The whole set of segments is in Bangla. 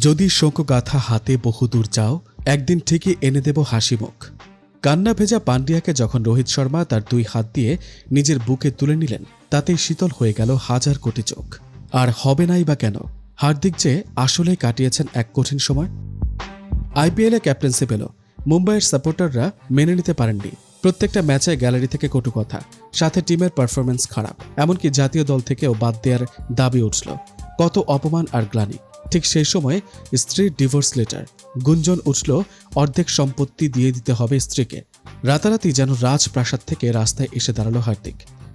যদি শোকগাথা হাতে বহুদূর যাও, একদিন ঠিকই এনে দেব হাসি মুখ। কান্না ভেজা পান্ডিয়াকে যখন রোহিত শর্মা তার দুই হাত দিয়ে নিজের বুকে তুলে নিলেন, তাতেই শীতল হয়ে গেল হাজার কোটি চোখ। আর হবে নাই বা কেন? হার্দিক যে আসলে কাটিয়েছেন এক কঠিন সময়? আইপিএলে ক্যাপ্টেন্সি পেল। মুম্বাইয়ের সাপোর্টাররা মেনে নিতে পারেননি। প্রত্যেকটা ম্যাচে গ্যালারি থেকে কটু কথা। সাথে টিমের পারফরমেন্স খারাপ। এমনকি জাতীয় দল থেকেও বাদ দেওয়ার দাবি উঠল। কত অপমান আর গ্লানি। ঠিক সেই সময় স্ত্রীর ডিভোর্স লেটার। গুঞ্জন উঠল, অর্ধেক সম্পত্তি দিয়ে দিতে হবে স্ত্রীকে। রাতারাতি যেন রাজপ্রাসাদ থেকে রাস্তায় এসে দাঁড়াল হার্দিক।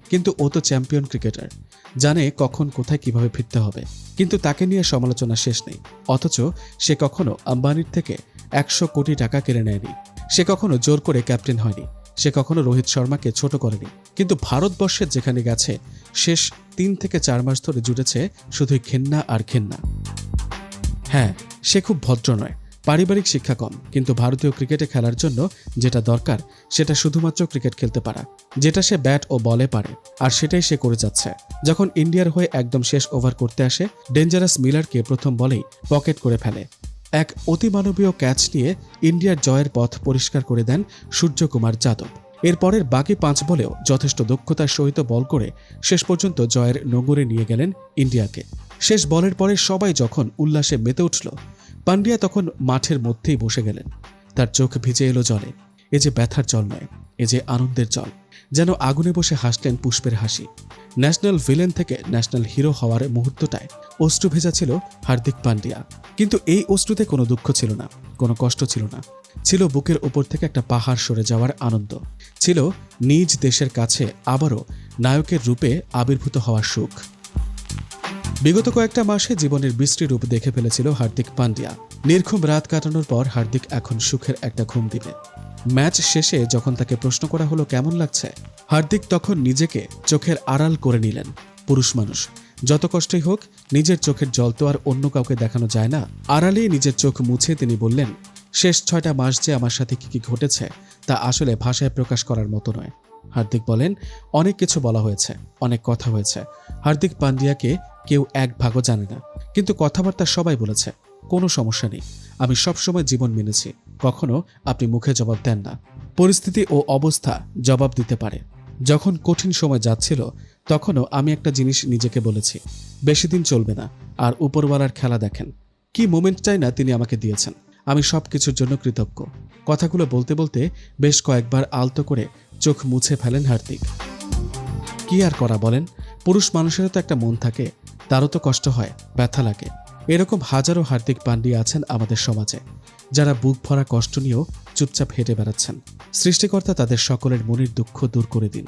কিন্তু ও তো চ্যাম্পিয়ন ক্রিকেটার। জানে কখন, কোথায়, কীভাবে ফিরতে হবে। কিন্তু তাকে নিয়ে সমালোচনা শেষ নেই। অথচ সে কখনো আম্বানির থেকে একশো কোটি টাকা কেড়ে নেয়নি। সে কখনো জোর করে ক্যাপ্টেন হয়নি। সে কখনো রোহিত শর্মাকে ছোট করেনি। কিন্তু ভারতবর্ষের যেখানে গেছে, শেষ তিন থেকে চার মাস ধরে জুড়েছে শুধুই ঘেন্না আর ঘেন্না। হ্যাঁ সে খুব ভদ্র নয়, পারিবারিক শিক্ষা কম কিন্তু ভারতীয় ক্রিকেটে খেলার জন্য যেটা দরকার, সেটা শুধুমাত্র ক্রিকেট খেলতে পারা, যেটা সে ব্যাট ও বলে পারে, আর সেটাই সে করে যাচ্ছে। যখন ইন্ডিয়ার হয়ে একদম শেষ ওভার করতে আসে, ডেঞ্জারাস মিলারকে প্রথম বলেই পকেট করে ফেলে। এক অতিমানবীয় ক্যাচ নিয়ে ইন্ডিয়ার জয়ের পথ পরিষ্কার করে দেন সূর্যকুমার যাদব। এরপরের বাকি পাঁচ বলেও যথেষ্ট দক্ষতার সহিত বল করে শেষ পর্যন্ত জয়ের নোঙরে নিয়ে গেলেন ইন্ডিয়াকে। শেষ বলের পরে সবাই যখন উল্লাসে মেতে উঠল পান্ডিয়া তখন মাঠের মধ্যেই বসে গেলেন। তার চোখ ভিজে এলো জলে। এ যে ব্যথার জল নয়, এ যে আনন্দের জল। যেন আগুনে বসে হাসলেন পুষ্পের হাসি। ন্যাশনাল ভিলেন থেকে ন্যাশনাল হিরো হওয়ার মুহূর্তটায় অশ্রু ভেজা ছিল হার্দিক পান্ডিয়া কিন্তু এই অশ্রুতে কোনো দুঃখ ছিল না, কোনো কষ্ট ছিল না। ছিল বুকের ওপর থেকে একটা পাহাড় সরে যাওয়ার আনন্দ। ছিল নিজ দেশের কাছে আবারও নায়কের রূপে আবির্ভূত হওয়ার সুখ। বিগত কয়েকটা মাসে জীবনের বিশ্রী রূপ দেখে ফেলেছিল হার্দিক পান্ডিয়া। নির্ঘুম রাত কাটানোর পর হার্দিক এখন সুখের একটা ঘুম দিবে। ম্যাচ শেষে যখন তাকে প্রশ্ন করা হলো কেমন লাগছে, হার্দিক তখন নিজেকে চোখের আড়াল করে নিলেন। পুরুষ মানুষ, যত কষ্টই হোক, নিজের চোখের জল তো আর অন্য কাউকে দেখানো যায় না। আড়ালেই নিজের চোখ মুছে তিনি বললেন, শেষ ছয়টা মাস যে আমার সাথে কি কি ঘটেছে, তা আসলে ভাষায় প্রকাশ করার মতো নয়। হার্দিক বলেন, অনেক কিছু বলা হয়েছে, অনেক কথা হয়েছে। হার্দিক পান্ডিয়াকে কেউ এক ভাগও জানে না। কিন্তু কথাবার্তা সবাই বলেছে, কোনো সমস্যা নেই। আমি সবসময় জীবন মেনেছি, কখনো আপনি মুখে জবাব দেন না। পরিস্থিতি ও অবস্থা জবাব দিতে পারে। যখন কঠিন সময় যাচ্ছিল, তখনও আমি একটা জিনিস নিজেকে বলেছি, বেশি দিন চলবে না, আর উপরওয়ালার খেলা দেখেন। কি মোমেন্টটাই না তিনি আমাকে দিয়েছেন। আমি সব কিছুর জন্য কৃতজ্ঞ। কথাগুলো বলতে বলতে বেশ কয়েকবার আলতো করে চোখ মুছে ফেলেন হার্দিক। কি আর করা বলেন? পুরুষ মানুষেরও তো একটা মন থাকে, তারও তো কষ্ট হয়, ব্যথা লাগে। এরকম হাজারো হার্দিক পান্ডিয়া আছেন আমাদের সমাজে, যারা বুক ভরা কষ্ট নিয়েও চুপচাপ হেঁটে বেড়াচ্ছেন। সৃষ্টিকর্তা তাদের সকলের মনের দুঃখ দূর করে দিন।